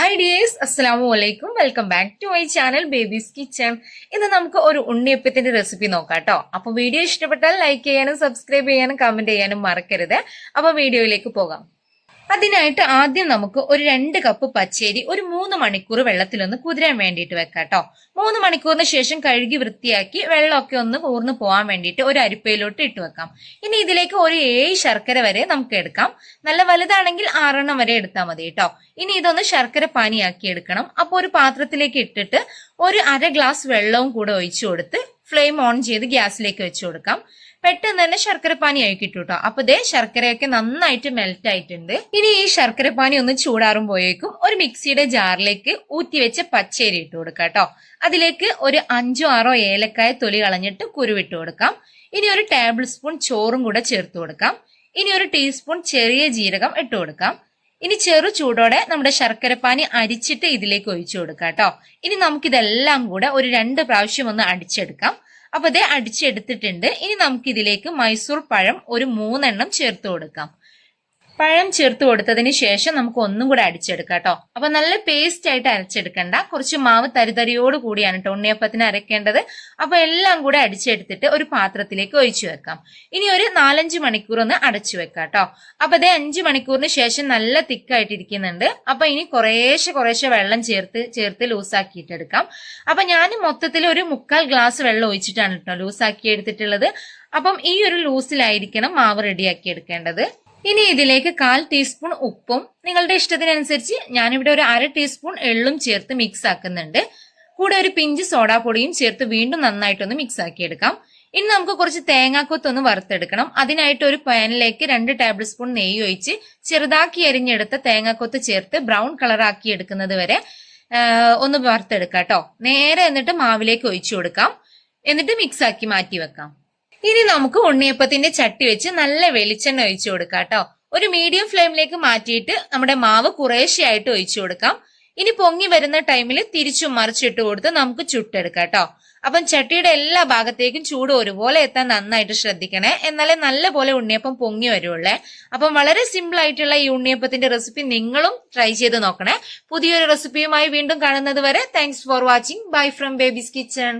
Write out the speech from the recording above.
Hi dears അസ്സലാമു അലൈക്കും welcome back to my channel baby's kitchen ഇന്ന് നമുക്ക് ഒരു ഉണ്ണിയപ്പത്തിന്റെ റെസിപ്പി നോക്കാം കേട്ടോ അപ്പൊ വീഡിയോ ഇഷ്ടപ്പെട്ടാൽ ലൈക്ക് ചെയ്യാനും സബ്സ്ക്രൈബ് ചെയ്യാനും കമന്റ് ചെയ്യാനും മറക്കരുത്. അപ്പൊ വീഡിയോയിലേക്ക് പോകാം. അതിനായിട്ട് ആദ്യം നമുക്ക് ഒരു രണ്ട് കപ്പ് പച്ചേരി ഒരു മൂന്ന് മണിക്കൂർ വെള്ളത്തിലൊന്ന് കുതിരാൻ വേണ്ടിയിട്ട് വെക്കാം കേട്ടോ മൂന്ന് മണിക്കൂറിന് ശേഷം കഴുകി വൃത്തിയാക്കി വെള്ളമൊക്കെ ഒന്ന് കൂർന്ന് പോകാൻ വേണ്ടിയിട്ട് ഒരു അരിപ്പയിലോട്ട് ഇട്ട് വെക്കാം. ഇനി ഇതിലേക്ക് ഒരു ഏഴ് ശർക്കര വരെ നമുക്ക് എടുക്കാം. നല്ല വലുതാണെങ്കിൽ ആറെണ്ണം വരെ എടുത്താൽ മതി കേട്ടോ ഇനി ഇതൊന്ന് ശർക്കര പാനിയാക്കി എടുക്കണം. അപ്പോൾ ഒരു പാത്രത്തിലേക്ക് ഇട്ടിട്ട് ഒരു അര ഗ്ലാസ് വെള്ളവും കൂടെ ഒഴിച്ചു കൊടുത്ത് ഫ്ലെയിം ഓൺ ചെയ്ത് ഗ്യാസിലേക്ക് വെച്ചു കൊടുക്കാം. പെട്ടെന്ന് തന്നെ ശർക്കരപ്പാനി ആയി കിട്ടും കേട്ടോ അപ്പൊ ദേ ശർക്കരയൊക്കെ നന്നായിട്ട് മെൽറ്റ് ആയിട്ടുണ്ട്. ഇനി ഈ ശർക്കരപ്പാനി ഒന്ന് ചൂടാറും പോയേക്കും. ഒരു മിക്സിയുടെ ജാറിലേക്ക് ഊറ്റി വെച്ച പച്ചരി ഇട്ട് കൊടുക്കാം കേട്ടോ അതിലേക്ക് ഒരു അഞ്ചോ ആറോ ഏലക്കായ തൊലി കളഞ്ഞിട്ട് കുരുവിട്ട് കൊടുക്കാം. ഇനി ഒരു ടേബിൾ സ്പൂൺ ചോറും കൂടെ ചേർത്ത് കൊടുക്കാം. ഇനി ഒരു ടീസ്പൂൺ ചെറിയ ജീരകം ഇട്ട് കൊടുക്കാം. ഇനി ചെറു ചൂടോടെ നമ്മുടെ ശർക്കരപ്പാനി അരിച്ചിട്ട് ഇതിലേക്ക് ഒഴിച്ചു കൊടുക്കാം കേട്ടോ ഇനി നമുക്കിതെല്ലാം കൂടെ ഒരു രണ്ട് പ്രാവശ്യം ഒന്ന് അടിച്ചെടുക്കാം. അപ്പൊ ഇത് അടിച്ചെടുത്തിട്ടുണ്ട്. ഇനി നമുക്കിതിലേക്ക് മൈസൂർ പഴം ഒരു മൂന്നെണ്ണം ചേർത്ത് കൊടുക്കാം. പഴം ചേർത്ത് കൊടുത്തതിന് ശേഷം നമുക്ക് ഒന്നും കൂടെ അടിച്ചെടുക്കാം കേട്ടോ. അപ്പൊ നല്ല പേസ്റ്റ് ആയിട്ട് അരച്ചെടുക്കണ്ട. കുറച്ച് മാവ് തരിതരിയോട് കൂടിയാണ് കേട്ടോ ഉണ്ണിയപ്പത്തിന് അരക്കേണ്ടത്. അപ്പൊ എല്ലാം കൂടെ അടിച്ചെടുത്തിട്ട് ഒരു പാത്രത്തിലേക്ക് ഒഴിച്ചു വെക്കാം. ഇനി ഒരു നാലഞ്ച് മണിക്കൂർ ഒന്ന് അടച്ചു വെക്കാം കേട്ടോ അപ്പൊ അതേ അഞ്ച് മണിക്കൂറിന് ശേഷം നല്ല തിക്കായിട്ടിരിക്കുന്നുണ്ട്. അപ്പൊ ഇനി കുറേശ്ശെ കുറേശ്ശെ വെള്ളം ചേർത്ത് ചേർത്ത് ലൂസാക്കിയിട്ടെടുക്കാം അപ്പൊ ഞാൻ മൊത്തത്തിൽ ഒരു മുക്കാൽ ഗ്ലാസ് വെള്ളം ഒഴിച്ചിട്ടാണ് കേട്ടോ ലൂസാക്കി എടുത്തിട്ടുള്ളത്. അപ്പം ഈ ഒരു ലൂസിലായിരിക്കണം മാവ് റെഡിയാക്കി എടുക്കേണ്ടത്. ഇനി ഇതിലേക്ക് കാൽ ടീസ്പൂൺ ഉപ്പും നിങ്ങളുടെ ഇഷ്ടത്തിനനുസരിച്ച് ഞാനിവിടെ ഒരു അര ടീസ്പൂൺ എള്ളും ചേർത്ത് മിക്സ് ആക്കുന്നുണ്ട്. കൂടെ ഒരു പിഞ്ച് സോഡാപ്പൊടിയും ചേർത്ത് വീണ്ടും നന്നായിട്ടൊന്ന് മിക്സ് ആക്കിയെടുക്കാം. ഇനി നമുക്ക് കുറച്ച് തേങ്ങാക്കൊത്തൊന്ന് വറുത്തെടുക്കണം. അതിനായിട്ട് ഒരു പാനിലേക്ക് രണ്ട് ടേബിൾ സ്പൂൺ നെയ്യ് ഒഴിച്ച് ചെറുതാക്കി അരിഞ്ഞെടുത്ത തേങ്ങാക്കൊത്ത് ചേർത്ത് ബ്രൗൺ കളറാക്കി എടുക്കുന്നത് വരെ ഒന്ന് വറുത്തെടുക്കാം കേട്ടോ നേരെ എന്നിട്ട് മാവിലേക്ക് ഒഴിച്ചു കൊടുക്കാം. എന്നിട്ട് മിക്സ് ആക്കി മാറ്റി വെക്കാം. ഇനി നമുക്ക് ഉണ്ണിയപ്പത്തിന്റെ ചട്ടി വെച്ച് നല്ല വെളിച്ചെണ്ണ ഒഴിച്ചു കൊടുക്കാം കേട്ടോ. ഒരു മീഡിയം ഫ്ലെയിമിലേക്ക് മാറ്റിയിട്ട് നമ്മുടെ മാവ് കുറേശ്ശെയായിട്ട് ഒഴിച്ചു കൊടുക്കാം. ഇനി പൊങ്ങി വരുന്ന ടൈമിൽ തിരിച്ചും മറിച്ചിട്ട് കൊടുത്ത് നമുക്ക് ചുട്ടെടുക്കാം കേട്ടോ. അപ്പം ചട്ടിയുടെ എല്ലാ ഭാഗത്തേക്കും ചൂട് ഒരുപോലെ എത്താൻ നന്നായിട്ട് ശ്രദ്ധിക്കണേ. എന്നാലേ നല്ല പോലെ ഉണ്ണിയപ്പം പൊങ്ങി വരുള്ളേ. അപ്പം വളരെ സിമ്പിൾ ആയിട്ടുള്ള ഈ ഉണ്ണിയപ്പത്തിന്റെ റെസിപ്പി നിങ്ങളും ട്രൈ ചെയ്ത് നോക്കണേ. പുതിയൊരു റെസിപ്പിയുമായി വീണ്ടും കാണുന്നത് വരെ thanks for watching bye from baby's kitchen